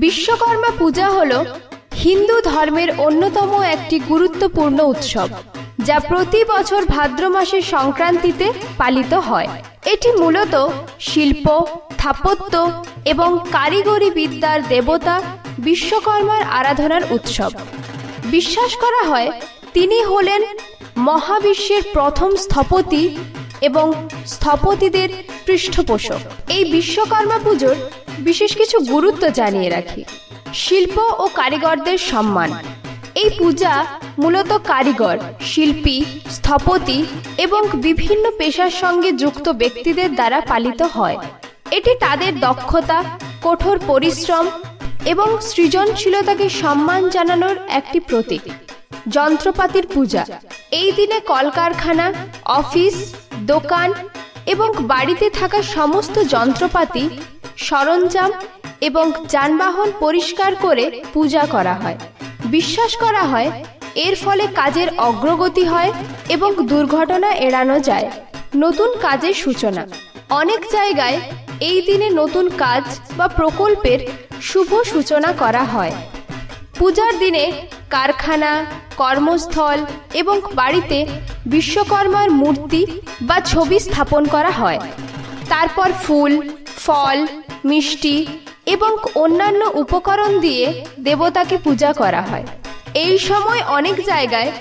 বিশ্বকর্মা পূজা হল হিন্দু ধর্মের অন্যতম একটি গুরুত্বপূর্ণ উৎসব, যা প্রতি বছর ভাদ্র মাসের সংক্রান্তিতে পালিত হয়। এটি মূলত শিল্প, স্থাপত্য এবং কারিগরি বিদ্যার দেবতা বিশ্বকর্মার আরাধনার উৎসব। বিশ্বাস করা হয়, তিনি হলেন মহাবিশ্বের প্রথম স্থপতি এবং স্থপতিদের পৃষ্ঠপোষক। এই বিশ্বকর্মা পুজোর বিশেষ কিছু গুরুত্ব জানিয়ে রাখি। শিল্প ও কারিগরদের সম্মান। এই পূজা মূলত কারিগর, শিল্পী, স্থপতি এবং বিভিন্ন পেশার সঙ্গে যুক্ত ব্যক্তিদের দ্বারা পালিত হয়। এটি তাদের দক্ষতা, কঠোর পরিশ্রম এবং সৃজনশীলতাকে সম্মান জানানোর একটি প্রতীক। যন্ত্রপাতির পূজা। এই দিনে কলকারখানা, অফিস, দোকান এবং বাড়িতে থাকা সমস্ত যন্ত্রপাতি, সরঞ্জাম এবং যানবাহন পরিষ্কার করে পূজা করা হয়। বিশ্বাস করা হয়, এর ফলে কাজের অগ্রগতি হয় এবং দুর্ঘটনা এড়ানো যায়। নতুন কাজের সূচনা। অনেক জায়গায় এই দিনে নতুন কাজ বা প্রকল্পের শুভ সূচনা করা হয়। পূজার দিনে কারখানা, কর্মস্থল এবং বাড়িতে বিশ্বকর্মার মূর্তি বা ছবি স্থাপন করা হয়। তারপর ফুল, ফল, মিষ্টি এবং অন্যান্য উপকরণ দিয়ে দেবতাকে পূজা করা হয়। এই সময় অনেক জায়গায়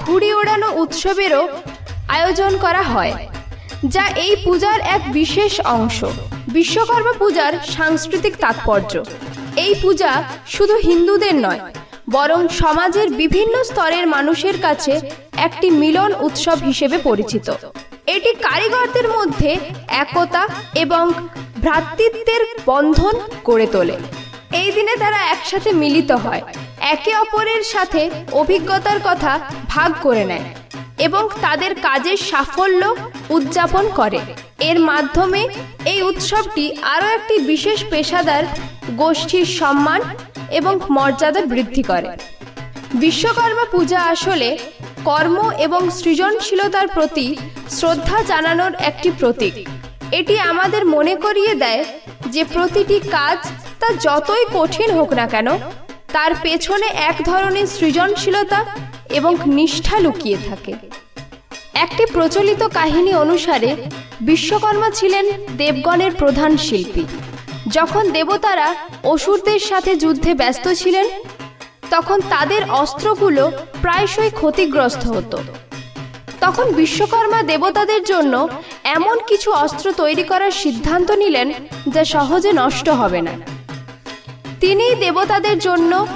ঘুড়ি ওড়ানো উৎসবেরও আয়োজন করা হয়, যা এই পূজার এক বিশেষ অংশ। বিশ্বকর্মা পূজার সাংস্কৃতিক তাৎপর্য। এই পূজা শুধু হিন্দুদের নয় বরং সমাজের বিভিন্ন স্তরের মানুষের কাছে একটি মিলন উৎসব হিসেবে পরিচিত। এটি কারিগরদের মধ্যে একতা এবং ভ্রাতৃত্বের বন্ধন গড়ে তোলে। এই দিনে তারা একসাথে মিলিত হয়, একে অপরের সাথে অভিজ্ঞতার কথা ভাগ করে নেয় এবং তাদের কাজের সাফল্য উদযাপন করে। এর মাধ্যমে এই উৎসবটি আরও একটি বিশেষ পেশাদার গোষ্ঠীর সম্মান এবং মর্যাদা বৃদ্ধি করে। বিশ্বকর্মা পূজা আসলে কর্ম এবং সৃজনশীলতার প্রতি শ্রদ্ধা জানানোর একটি প্রতীক। এটি আমাদের মনে করিয়ে দেয় যে প্রতিটি কাজ তা যতই কঠিন হোক না কেন, তার পেছনে এক ধরনের সৃজনশীলতা এবং নিষ্ঠা লুকিয়ে থাকে। একটি প্রচলিত কাহিনী অনুসারে বিশ্বকর্মা ছিলেন দেবগণের প্রধান শিল্পী। যখন দেবতারা অসুরদের সাথে যুদ্ধে ব্যস্ত ছিলেন, তখন তাদের অস্ত্রগুলো প্রায়শই ক্ষতিগ্রস্ত হতো। তখন বিশ্বকর্মা দেবতাদের জন্য এমন কিছু অস্ত্র তৈরি করার সিদ্ধান্ত নিলেন যা সহজে নষ্ট হবে না। তিনি দেবতাদের জন্য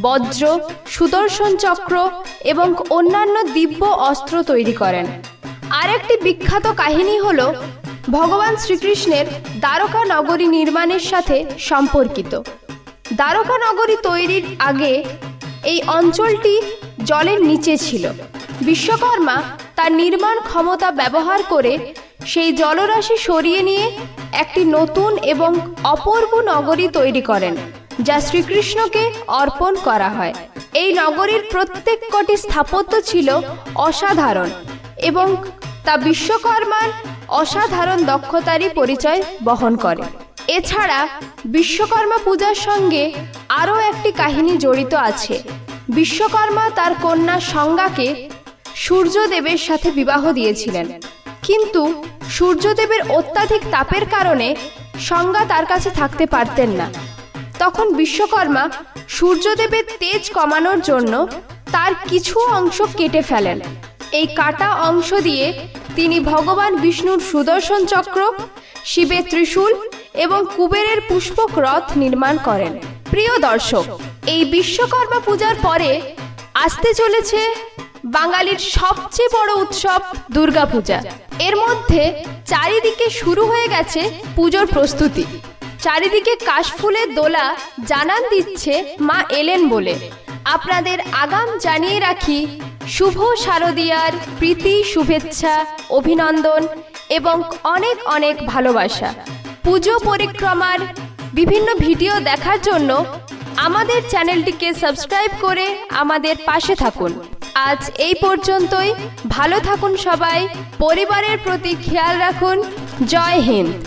বজ্র, সুদর্শন চক্র এবং অন্যান্য দিব্য অস্ত্র তৈরি করেন। আরেকটি বিখ্যাত কাহিনী হল ভগবান শ্রীকৃষ্ণের দ্বারকা নগরী নির্মাণের সাথে সম্পর্কিত। দ্বারকা নগরী তৈরির আগে এই অঞ্চলটি জলের নিচে ছিল। বিশ্বকর্মা তার নির্মাণ ক্ষমতা ব্যবহার করে সেই জলরাশি সরিয়ে নিয়ে একটি নতুন এবং অপূর্ব নগরী তৈরি করেন, যা শ্রীকৃষ্ণকে অর্পণ করা হয়। এই নগরীর প্রত্যেক কটি স্থাপত্য ছিল অসাধারণ এবং তা বিশ্বকর্মার অসাধারণ দক্ষতারই পরিচয় বহন করে। এছাড়া বিশ্বকর্মা পূজার সঙ্গে আরও একটি কাহিনী জড়িত আছে। বিশ্বকর্মা তার কন্যা সংজ্ঞাকে সূর্যদেবের সাথে বিবাহ দিয়েছিলেন। কিন্তু সূর্যদেবের অত্যাধিক তাপের কারণে সংজ্ঞা তার কাছে থাকতে পারতেন না। তখন বিশ্বকর্মা সূর্যদেবের তেজ কমানোর জন্য তার কিছু অংশ কেটে ফেলেন। এই কাটা অংশ দিয়ে তিনি ভগবান বিষ্ণুর সুদর্শন চক্র, শিবের ত্রিশূল এবং কুবেরের পুষ্পক রথ নির্মাণ করেন। প্রিয় দর্শক, এই বিশ্বকর্মা পূজার পরে আসতে চলেছে বাঙালির সবচেয়ে বড় উৎসব দুর্গাপূজা। এর মধ্যে চারিদিকে শুরু হয়ে গেছে পুজোর প্রস্তুতি। চারিদিকে কাশফুলের দোলা জানান দিচ্ছে মা এলেন বলে। আপনাদের আগাম জানিয়ে রাখি শুভ শারদিয়ার প্রীতি, শুভেচ্ছা, অভিনন্দন এবং অনেক অনেক ভালোবাসা। পুজো পরিক্রমার বিভিন্ন ভিডিও দেখার জন্য আমাদের চ্যানেলটিকে সাবস্ক্রাইব করে আমাদের পাশে থাকুন। আজ এই পর্যন্তই। ভালো থাকুন সবাই। পরিবারের প্রতি খেয়াল রাখুন। জয় হিন্দ।